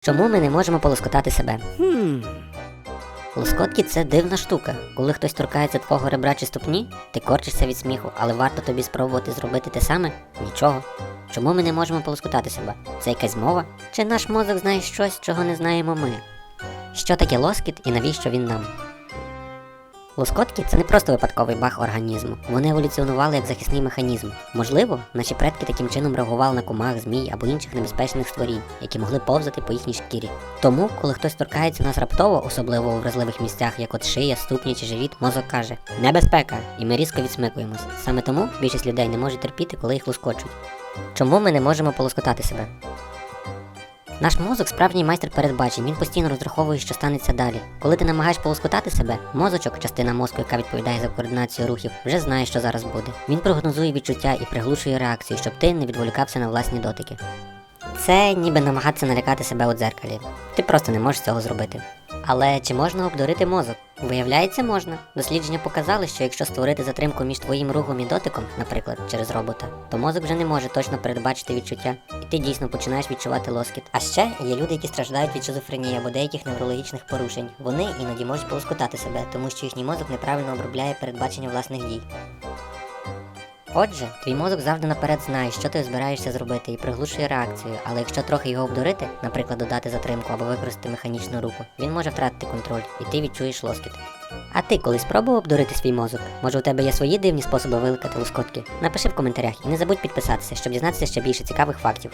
Чому ми не можемо полоскотати себе? Хм. Лоскотки це дивна штука. Коли хтось торкається твого ребра чи ступні, ти корчишся від сміху, але варто тобі спробувати зробити те саме? Нічого. Чому ми не можемо полоскотати себе? Це якась мова? Чи наш мозок знає щось, чого не знаємо ми? Що таке лоскіт і навіщо він нам? Лоскотки це не просто випадковий баг організму. Вони еволюціонували як захисний механізм. Можливо, наші предки таким чином реагували на комах, змій або інших небезпечних створінь, які могли повзати по їхній шкірі. Тому, коли хтось торкається нас раптово, особливо у вразливих місцях, як от шия, ступні чи живіт, мозок каже небезпека, і ми різко відсмикуємось. Саме тому більшість людей не може терпіти, коли їх лоскочуть. Чому ми не можемо полоскотати себе? Наш мозок справжній майстер передбачень, він постійно розраховує, що станеться далі. Коли ти намагаєш полоскотати себе, мозочок, частина мозку, яка відповідає за координацію рухів, вже знає, що зараз буде. Він прогнозує відчуття і приглушує реакцію, щоб ти не відволікався на власні дотики. Це ніби намагатися налякати себе у дзеркалі. Ти просто не можеш цього зробити. Але чи можна обдурити мозок? Виявляється, можна. Дослідження показали, що якщо створити затримку між твоїм рухом і дотиком, наприклад, через робота, то мозок вже не може точно передбачити відчуття, і ти дійсно починаєш відчувати лоскіт. А ще є люди, які страждають від шизофренії або деяких неврологічних порушень. Вони іноді можуть полоскотати себе, тому що їхній мозок неправильно обробляє передбачення власних дій. Отже, твій мозок завжди наперед знає, що ти збираєшся зробити, і приглушує реакцію, але якщо трохи його обдурити, наприклад, додати затримку або використати механічну руку, він може втратити контроль, і ти відчуєш лоскіт. А ти коли спробував обдурити свій мозок? Може у тебе є свої дивні способи виликати лоскотки? Напиши в коментарях і не забудь підписатися, щоб дізнатися ще більше цікавих фактів.